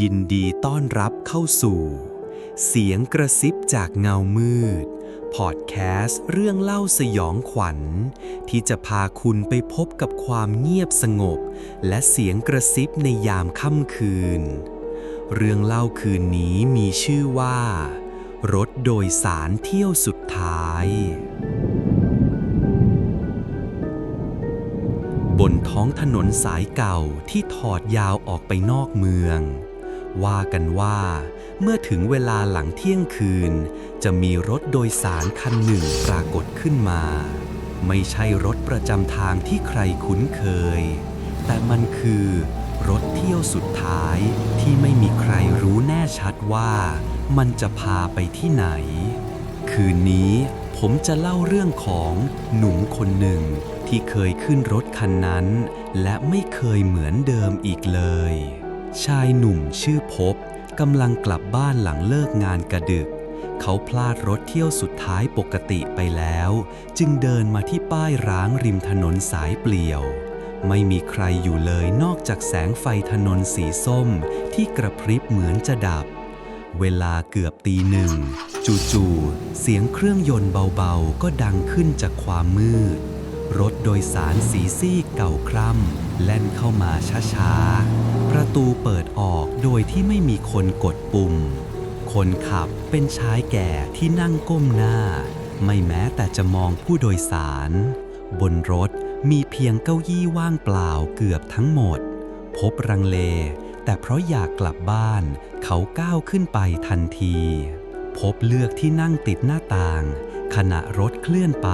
ยินดีต้อนรับเข้าสู่ เสียงกระซิบจากเงามืด พอดแคสต์เรื่องเล่าสยองขวัญ ที่จะพาคุณไปพบกับความเงียบสงบ และเสียงกระซิบในยามค่ำคืน เรื่องเล่าคืนนี้มีชื่อว่า รถโดยสารเที่ยวสุดท้าย บนท้องถนนสายเก่าที่ถอดยาวออกไปนอกเมือง ว่ากันว่า เมื่อถึงเวลาหลังเที่ยงคืน จะมีรถโดยสารคันหนึ่งปรากฏขึ้นมา ไม่ใช่รถประจำทางที่ใครคุ้นเคย แต่มันคือ รถเที่ยวสุดท้ายที่ไม่มีใครรู้แน่ชัดว่า มันจะพาไปที่ไหน คืนนี้ผมจะเล่าเรื่องของหนุ่มคนหนึ่งที่เคยขึ้นรถคันนั้น และไม่เคยเหมือนเดิมอีกเลย ชายหนุ่มชื่อพบกำลังกลับบ้านหลังเลิกงานกระดึก เขาพลาดรถเที่ยวสุดท้ายปกติไปแล้ว จึงเดินมาที่ป้ายร้างริมถนนสายเปลี่ยว ไม่มีใครอยู่เลยนอกจากแสงไฟถนนสีส้มที่กระพริบเหมือนจะดับ เวลาเกือบตีหนึ่ง จู่ๆเสียงเครื่องยนต์เบาๆ ก็ดังขึ้นจากความมืด รถโดยสารสีซีเก่าคร่ำแล่นเข้ามาช้าๆ ประตูเปิดออกโดยที่ไม่มีคนกดปุ่ม คนขับเป็นชายแก่ที่นั่งก้มหน้า ไม่แม้แต่จะมองผู้โดยสาร บนรถมีเพียงเก้าอี้ว่างเปล่าเกือบทั้งหมด พบรังเล แต่เพราะอยากกลับบ้านเขาก้าวขึ้นไปทันที พบเลือกที่นั่งติดหน้าต่าง ขณะรถเคลื่อนไป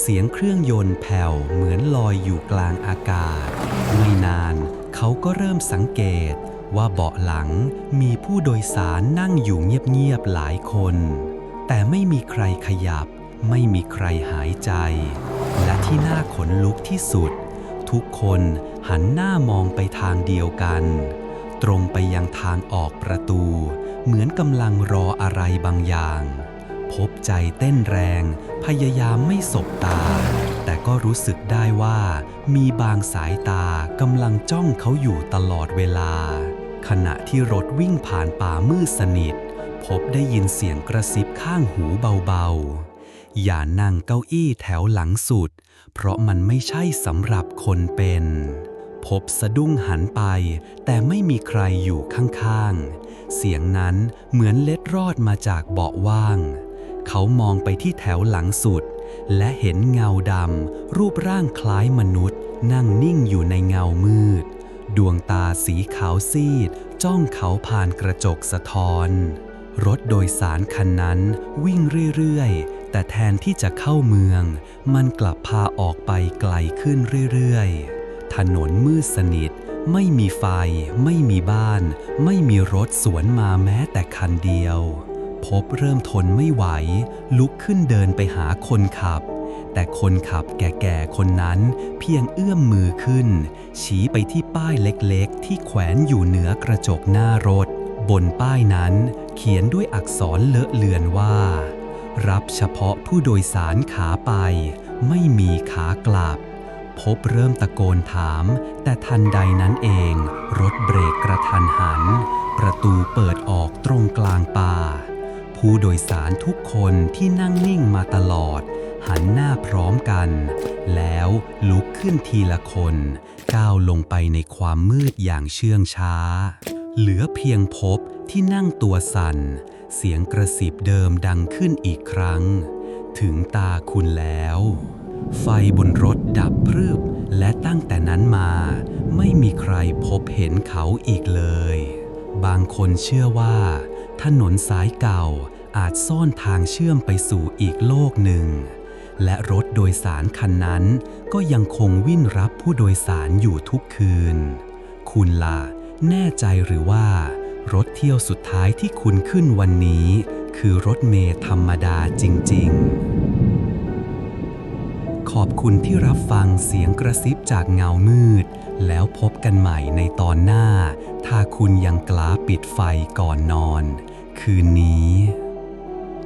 เสียงเครื่องยนต์แผ่วเหมือนลอยอยู่กลางอากาศ ไม่นานเขาก็เริ่มสังเกตว่าเบาะหลังมีผู้โดยสารนั่งอยู่เงียบๆหลายคน แต่ไม่มีใครขยับ ไม่มีใครหายใจ และที่น่าขนลุกที่สุด ทุกคนหันหน้ามองไปทางเดียวกัน ตรงไปยังทางออกประตู เหมือนกำลังรออะไรบางอย่าง พบใจเต้นแรง พยายามไม่สบตา แต่ก็รู้สึกได้ว่า มีบางสายตากำลังจ้องเขาอยู่ตลอดเวลา ขณะที่รถวิ่งผ่านป่ามืดสนิท พบได้ยินเสียงกระซิบข้างหูเบาๆ อย่านั่งเก้าอี้แถวหลังสุด เพราะมันไม่ใช่สำหรับคนเป็นพบสะดุ้งหันไป แต่ไม่มีใครอยู่ข้างๆ เสียงนั้นเหมือนเล็ดรอดมาจากเบาะว่าง เขามองไปที่แถวหลังสุด และเห็นเงาดำรูปร่างคล้ายมนุษย์ นั่งนิ่งอยู่ในเงามืด ดวงตาสีขาวซีด จ้องเขาผ่านกระจกสะท้อน รถโดยสารคันนั้นวิ่งเรื่อยๆ แต่แทนที่จะเข้าเมือง มันกลับพาออกไปไกลขึ้นเรื่อยๆ ถนนมืดสนิทไม่มีไฟ ไม่มีบ้าน ไม่มีรถสวนมาแม้แต่คันเดียว พบเริ่มทนไม่ไหว ลุกขึ้นเดินไปหาคนขับ แต่คนขับแก่ๆคนนั้นเพียงเอื้อมมือขึ้น ชี้ไปที่ป้ายเล็กๆ ที่แขวนอยู่เหนือกระจกหน้ารถ บนป้ายนั้นเขียนด้วยอักษรเลอะเลือนว่า รับเฉพาะผู้โดยสารขาไป ไม่มีขากลับ พบเริ่มตะโกนถาม แต่ทันใดนั้นเอง รถเบรกกระทันหัน ประตูเปิดออกตรงกลางป่า ผู้โดยสารทุกคนที่นั่งนิ่งมาตลอด หันหน้าพร้อมกัน แล้วลุกขึ้นทีละคน ก้าวลงไปในความมืดอย่างเชื่องช้า เหลือเพียงพบที่นั่งตัวสั่น เสียงกระสิบเดิมดังขึ้นอีกครั้ง ถึงตาคุณแล้ว ไฟบนรถดับพรึบ และตั้งแต่นั้นมา ไม่มีใครพบเห็นเขาอีกเลย บางคนเชื่อว่าถนนสายเก่า อาจซ่อนทางเชื่อมไปสู่อีกโลกหนึ่ง และรถโดยสารคันนั้นก็ยังคงวิ่งรับผู้โดยสารอยู่ทุกคืน คุณล่ะ แน่ใจหรือว่า รถเที่ยวสุดท้ายที่คุณขึ้นวันนี้ คือรถเมล์ธรรมดาจริง ๆ ขอบคุณที่รับฟังเสียงกระซิบจากเงามืด แล้วพบกันใหม่ในตอนหน้า ถ้าคุณยังกล้าปิดไฟก่อนนอน คืนนี้